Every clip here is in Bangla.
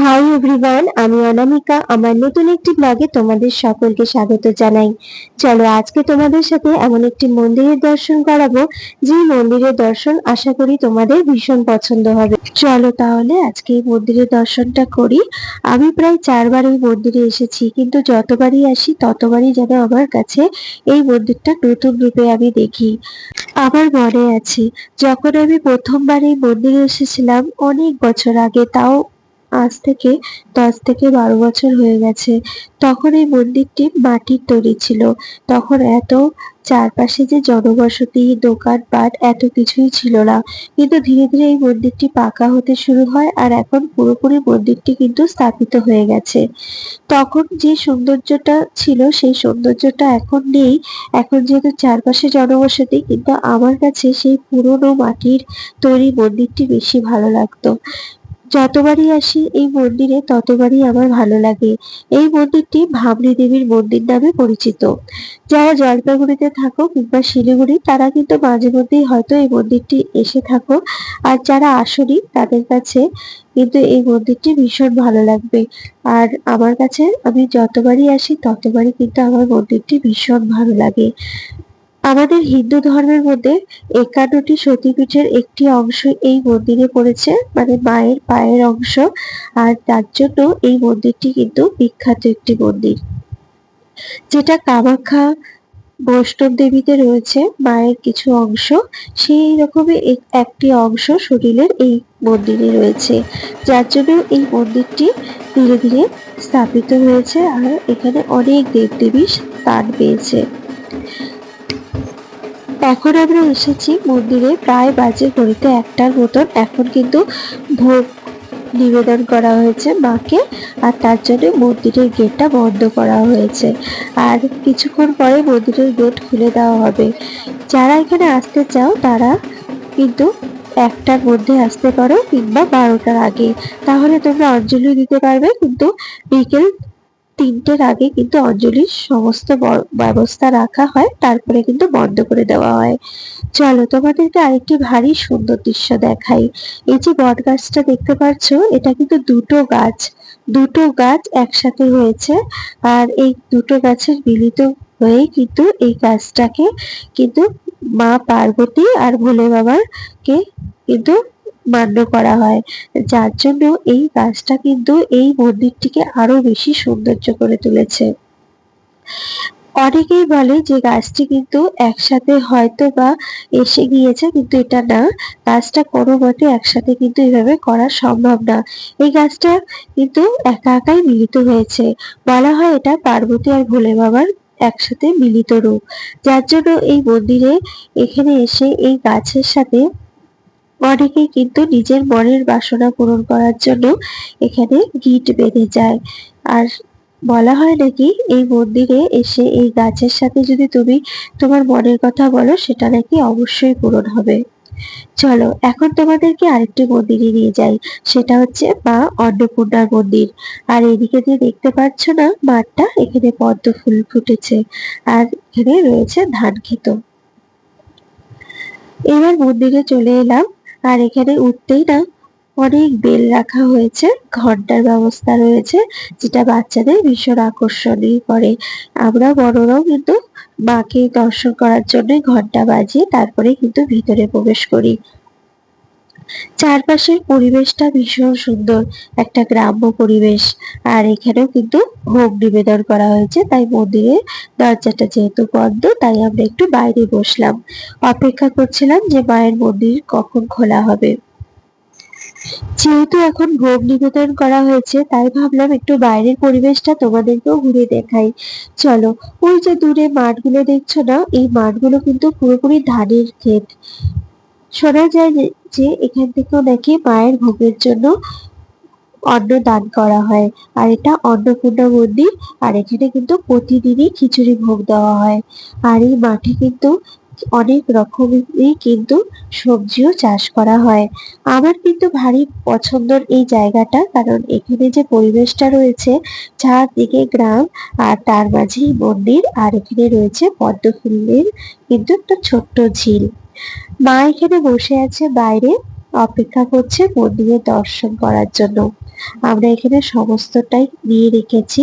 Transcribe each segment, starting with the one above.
হাই এভরিওয়ান আমি অনামিকা। আমার নতুন একটি ব্লগে তোমাদের সকলকে স্বাগত জানাই। চলো আজকে তোমাদের সাথে এমন একটি মন্দিরের দর্শন করাবো যে মন্দিরের দর্শন আশা করি তোমাদের ভীষণ পছন্দ হবে। চলো তাহলে আজকে এই মন্দিরের দর্শনটা করি। আমি প্রায় চারবার এই মন্দিরে এসেছি, কিন্তু যতবারই আসি ততবারই যেন আমার কাছে এই মন্দিরটা নতুন রূপে আমি দেখি। আমার মনে আছে, যখন আমি প্রথমবার এই মন্দিরে এসেছিলাম অনেক বছর আগে, তাও আজ থেকে দশ থেকে বারো বছর হয়ে গেছে। তখন এই মন্দিরটি মাটির তৈরি ছিল। তখন এত চারপাশে যে জনবসতি দোকানপাট এত কিছুই ছিল না। কিন্তু ধীরে ধীরে এই মন্দিরটি পাকা হতে শুরু হয় আর এখন পুরোপুরি মন্দিরটি কিন্তু স্থাপিত হয়ে গেছে। তখন যে সৌন্দর্যটা ছিল, সেই সৌন্দর্যটা এখন নেই। এখন যেহেতু চারপাশে জনবসতি, কিন্তু আমার কাছে সেই পুরনো মাটির তৈরি মন্দিরটি বেশি ভালো লাগতো। যতবারই আসি, এই মন্দিরে ততবারই আমার ভালো লাগে। এই মন্দিরটি ভাবনী দেবীর মন্দির নামে পরিচিত। যারা জলপাইগুড়িতে থাকো কিংবা শিলিগুড়ি, তারা কিন্তু মাঝে মধ্যেই হয়তো এই মন্দিরটি এসে থাকো। আর যারা আসনি, তাদের কাছে কিন্তু এই মন্দিরটি ভীষণ ভালো লাগবে। আর আমার কাছে আমি যতবারই আসি, ততবারই কিন্তু আমার মন্দিরটি ভীষণ ভালো লাগে। আমাদের হিন্দু ধর্মের মধ্যে একান্নটি সতীপীঠের একটি অংশ এই মন্দিরে পড়েছে মানে মায়ের পায়ের অংশ। আর তার জন্য এই মন্দিরটি কিন্তু বিখ্যাত একটি মন্দির। যেটা কামাখ্যা, বৈষ্ণব দেবীতে রয়েছে মায়ের কিছু অংশ। সেই রকমই একটি অংশ শরীরের এই মন্দিরে রয়েছে। যার জন্য এই মন্দিরটি ধীরে ধীরে স্থাপিত হয়েছে আর এখানে অনেক দেবদেবী স্থান পেয়েছে। এখন আমরা এসেছি মন্দিরে, প্রায় বাজে ঘড়িতে একটার মতন। এখন কিন্তু ভোগ নিবেদন করা হয়েছে মাকে, আর তার জন্য মন্দিরের গেটটা বন্ধ করা হয়েছে। আর কিছুক্ষণ পরে মন্দিরের গেট খুলে দেওয়া হবে। যারা এখানে আসতে চাও, তারা কিন্তু একটার মধ্যে আসতে পারো কিংবা বারোটার আগে। তাহলে তোমরা অঞ্জলি দিতে পারবে, কিন্তু বিকেল তিনটের আগে কিন্তু অঞ্জলির সমস্ত ব্যবস্থা রাখা হয়, তারপরে কিন্তু বন্ধ করে দেওয়া হয়। চলো, তোমাদেরকে আরেকটি ভারী সুন্দর দৃশ্য দেখাই। এই যে বট গাছটা দেখতে পাচ্ছ, এটা কিন্তু দুটো গাছ দুটো গাছ একসাথে হয়েছে। আর এই দুটো গাছের মিলিত হয়ে কিন্তু এই গাছটাকে কিন্তু মা পার্বতী আর ভোলে বাবার কে কিন্তু মান্য করা হয়। যার জন্য এই গাছটা কিন্তু এই মন্দিরটিকে আরও বেশি সৌন্দর্য করে তুলেছে। অনেকেই বলে যে গাছটি কিন্তু একসাথে হয়তো বা এসে গিয়েছে, কিন্তু এটা না। গাছটা কোনো মতে একসাথে কিন্তু এভাবে করা সম্ভব না। এই গাছটা কিন্তু একা একাই মিলিত হয়েছে। বলা হয় এটা পার্বতী আর ভোলে বাবার একসাথে মিলিত রূপ। যার জন্য এই মন্দিরে এখানে এসে এই গাছের সাথে অনেকেই কিন্তু নিজের মনের বাসনা পূরণ করার জন্য এখানে গিট বেঁধে যায়। আর বলা হয় নাকি এই মন্দিরে এসে এই গাছের সাথে যদি তুমি তোমার মনের কথা বলো, সেটা নাকি অবশ্যই পূরণ হবে। চলো, এখন তোমাদেরকে আরেকটি মন্দিরে নিয়ে যাই। সেটা হচ্ছে মা অন্নপূর্ণার মন্দির। আর এদিকে যে দেখতে পাচ্ছ না, মাঠটা, এখানে পদ্ম ফুল ফুটেছে। আর এখানে রয়েছে ধান ক্ষেত এবার মন্দিরে চলে এলাম। আর এখানে উঠতেই না অনেক বেল রাখা হয়েছে, ঘণ্টার ব্যবস্থা রয়েছে, যেটা বাচ্চাদের ভীষণ আকর্ষণীয় করে। আমরা বড়রাও কিন্তু মাকে দর্শন করার জন্য ঘণ্টা বাজিয়ে তারপরে কিন্তু ভিতরে প্রবেশ করি। চারপাশের পরিবেশটা ভীষণ সুন্দর, একটা গ্রাম্য পরিবেশ। আর এখানেও কিন্তু ভোগ নিবেদন করা হয়েছে, তাই মন্দিরের দরজাটা যেহেতু বন্ধ, তাই আমরা একটু বাইরে বসলাম। অপেক্ষা করছিলাম যে মায়ের মন্দির কখন খোলা হবে। যেহেতু এখন ভোগ নিবেদন করা হয়েছে, তাই ভাবলাম একটু বাইরের পরিবেশটা তোমাদেরকেও ঘুরে দেখাই। চলো, ওই যে দূরে মাঠগুলো দেখছ না, এই মাঠগুলো কিন্তু পুরোপুরি ধানের ক্ষেত। শোনা যায় যে এখান থেকেও নাকি মায়ের ভোগের জন্য অন্ন দান করা হয়। আর এটা অন্নপূর্ণা মন্দির, আর এখানে কিন্তু প্রতিদিনই খিচুড়ি ভোগ দেওয়া হয়। আর এই মাঠে কিন্তু অনেক রকমেরই কিন্তু সবজিও চাষ করা হয়। আমার কিন্তু ভারী পছন্দের এই জায়গাটা, কারণ এখানে যে পরিবেশটা রয়েছে, চারদিকে গ্রাম, আর তার মাঝেই মন্দির, আর এখানে রয়েছে পদ্ম ফুলের কিন্তু একটা ছোট্ট ঝিল। মা এখানে বসে আছে বাইরে, অপেক্ষা করছে মন্দিরের দর্শন করার জন্য। আমরা এখানে সমস্তটাই নিয়ে রেখেছি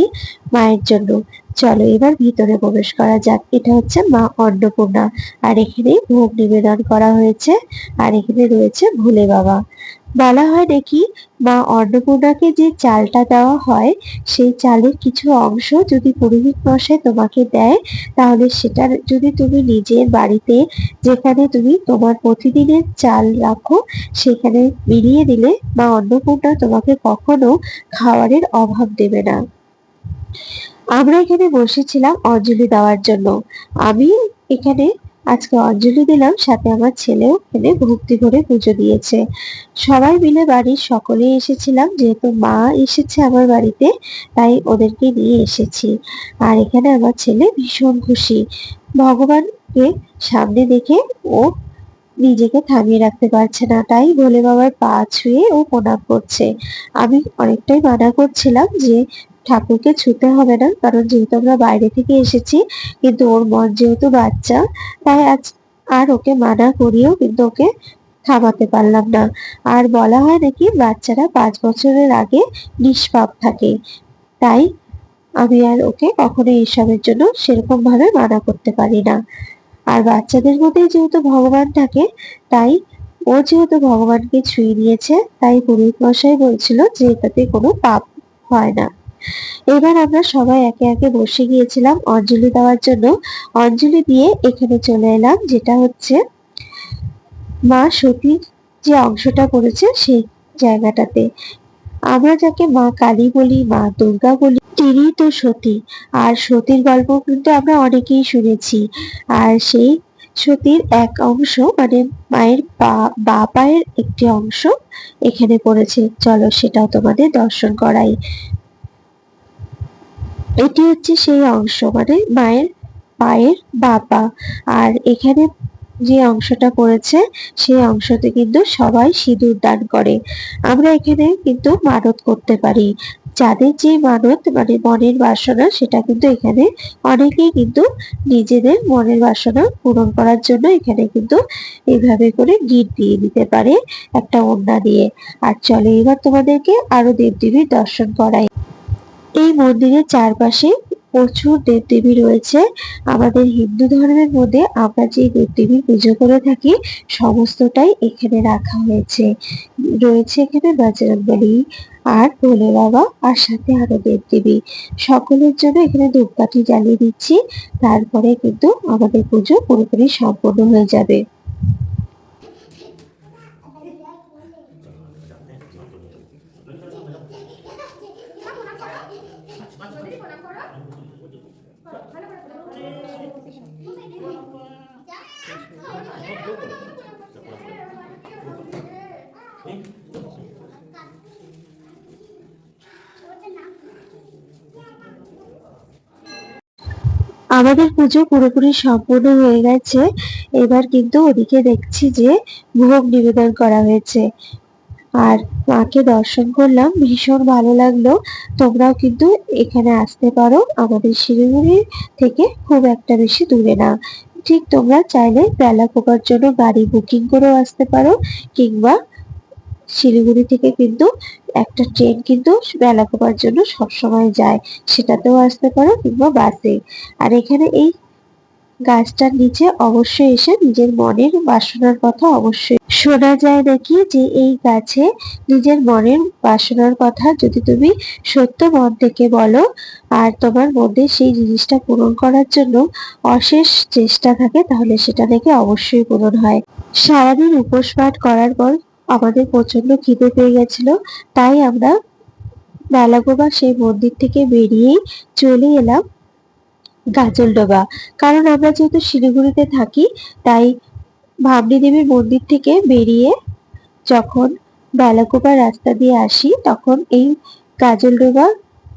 মায়ের জন্য। চলো এবার ভিতরে প্রবেশ করা যাক। এটা হচ্ছে মা অন্নপূর্ণা। আর এখানে ভোগ নিবেদন করা হয়েছে। আর এখানে রয়েছে ভোলে বাবা। বলা হয় নাকি মা অন্নপূর্ণাকে যে চালটা দেওয়া হয়, সেই চালের কিছু অংশ যদি পুরোহিত মশাই তোমাকে দেয়, তাহলে সেটা যদি তুমি নিজের বাড়িতে যেখানে তুমি তোমার প্রতিদিনের চাল রাখো, সেখানে মিলিয়ে দিলে মা অন্নপূর্ণা তোমাকে কখনো খাবারের অভাব দেবে না। আমরা এখানে বসেছিলাম অঞ্জলি দেওয়ার জন্য। আমি এখানে আজকে অঞ্জলি দিলাম, সাথে আমার ছেলেও এখানে ভক্তি করে পুজো দিয়েছে। সবাই মিলে বাড়ির সকলে এসেছিলাম, যেহেতু মা এসেছে আমার বাড়িতে, তাই ওদেরকে নিয়ে এসেছি। আর এখানে আমার ছেলে ভীষণ খুশি। ভগবানকে সামনে দেখে ও নিজেকে থামিয়ে রাখতে পারছে না, তাই ভোলে বাবার পা ছুঁয়ে ও প্রণাম করছে। আমি অনেকটাই মানা করছিলাম যে ঠাকুরকে ছুতে হবে না, কারণ যেহেতু আমরা বাইরে থেকে এসেছি, কিন্তু ওর মন যেহেতু বাচ্চা, তাই আজ আর ওকে মানা করিয়েও কিন্তু ওকে থামাতে পারলাম না। আর বলা হয় নাকি বাচ্চারা পাঁচ বছরের আগে নিষ্পাপ থাকে, তাই আমি আর ওকে কখনো এইসবের জন্য সেরকম ভাবে মানা করতে পারি না। আর বাচ্চাদের মধ্যে যেহেতু ভগবান থাকে, তাই ও যেহেতু ভগবানকে ছুঁয়ে নিয়েছে তাই পুরোহিত মশাই বলছিল যে এটাতে কোনো পাপ হয় না। এবার আমরা সবাই একে একে বসে গিয়েছিলাম অঞ্জলি দেওয়ার জন্য। অঞ্জলি দিয়ে এখানে চলে এলাম, যেটা হচ্ছে মা সতীর যে অংশটা করেছে সেই জায়গাটাতে। আমরা যাকে মা কালী বলি, মা দুর্গা বলি, তিনি তো সতী। আর সতীর গল্প কিন্তু আমরা অনেকেই শুনেছি। আর সেই সতীর এক অংশ মানে মায়ের বা পায়ের একটি অংশ এখানে পড়েছে। চলো সেটাও তোমাদের দর্শন করাই। এটি হচ্ছে সেই অংশ মানে মায়ের পায়ের বাপা। আর এখানে যে অংশটা পড়েছে, সেই অংশতে কিন্তু সবাই সিঁদুর দান করে। আমরা এখানে কিন্তু মানত করতে পারি। যাদের যে মানত মানে মনের বাসনা, সেটা কিন্তু এখানে অনেকেই কিন্তু নিজেদের মনের বাসনা পূরণ করার জন্য এখানে কিন্তু এইভাবে করে গিট দিয়ে দিতে পারে একটা ওড়না দিয়ে। আর চলে, এবার তোমাদেরকে আরও দেবদেবীর দর্শন করাই। এই মন্দিরের চারপাশে প্রচুর দেবদেবী রয়েছে। আমাদের হিন্দু ধর্মের মধ্যে আমরা যে দেবদেবীর পুজো করে থাকি, সমস্তটাই এখানে রাখা হয়েছে। রয়েছে এখানে বজরংবলী আর ভোলে বাবা আর সাথে আরও দেবদেবী। সকলের জন্য এখানে ধূপকাঠি জ্বালিয়ে দিচ্ছি। তারপরে কিন্তু আমাদের পুজো পুরোপুরি সম্পূর্ণ হয়ে যাবে। আমাদের পুজো পুরোপুরি সম্পূর্ণ হয়ে গেছে। এবার কিন্তু ওদিকে দেখছি যে ভোগ নিবেদন করা হয়েছে। আর মাকে দর্শন করলাম, ভীষণ ভালো লাগল। তোমরাও কিন্তু এখানে আসতে পারো। আমাদের শিলিগুড়ি থেকে খুব একটা বেশি দূরে না। ঠিক তোমরা চাইলে বেলা পোকার জন্য গাড়ি বুকিং করেও আসতে পারো কিংবা শিলিগুড়ি থেকে কিন্তু একটা ট্রেন কিন্তু বেলাকোপার জন্য সবসময় যায়। সেটাতেও আসতে পারো কিংবা বাসে। আর এখানে এই গাছটার নিচে অবশ্যই এসে নিজের মনের বাসনার কথা অবশ্যই শোনা যায় নাকি যে এই গাছে নিজের মনের বাসনার কথা যদি তুমি সত্য মন থেকে বলো আর তোমার মধ্যে সেই জিনিসটা পূরণ করার জন্য অশেষ চেষ্টা থাকে, তাহলে সেটা নাকি অবশ্যই পূরণ হয়। সারাদিন উপোস পাঠ করার পর আমাদের প্রচণ্ড খিদে পেয়ে গেছিল, তাই আমরা বেলাগোবা সেই মন্দির থেকে বেরিয়েই চলে এলাম গাজলডোবা কারণ আমরা যেহেতু শিলিগুড়িতে থাকি, তাই ভাবনি দেবীর মন্দির থেকে বেরিয়ে যখন বেলাগোবা রাস্তা দিয়ে আসি, তখন এই গাজলডোবা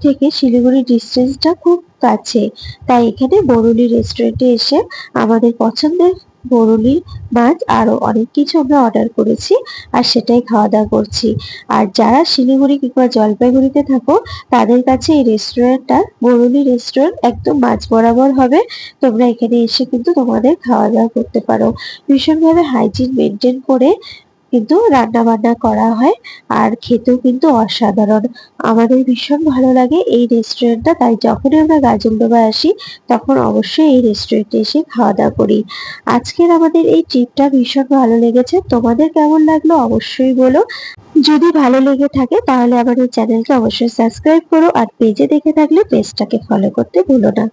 থেকে শিলিগুড়ি ডিস্টেন্সটা খুব কাছে। তাই এখানে বরুলি রেস্টুরেন্টে এসে আমাদের পছন্দের বরুলি মাছ আরও অনেক কিছু আমরা অর্ডার করেছি আর সেটাই খাওয়া দাওয়া করছি। আর যারা শিলিগুড়ি কিংবা জলপাইগুড়িতে থাকো, তাদের কাছে এই রেস্টুরেন্টটা বরুলি রেস্টুরেন্ট একদম মাছ বরাবর হবে। তোমরা এখানে এসে কিন্তু তোমাদের খাওয়া দাওয়া করতে পারো। ভীষণভাবে হাইজিন মেনটেন করে কিন্তু রান্না বান্না করা হয় আর খেতেও কিন্তু অসাধারণ। আমাদের ভীষণ ভালো লাগে এই রেস্টুরেন্টটা তাই যখনই আমরা গাজলডোবা আসি, তখন অবশ্যই এই রেস্টুরেন্টে এসে খাওয়া দাওয়া করি। আজকের আমাদের এই ট্রিপটা ভীষণ ভালো লেগেছে। তোমাদের কেমন লাগল অবশ্যই বলো। যদি ভালো লেগে থাকে, তাহলে আমাদের চ্যানেলকে অবশ্যই সাবস্ক্রাইব করো আর পেজে দেখে থাকলে পেজটাকে ফলো করতে ভুলো না।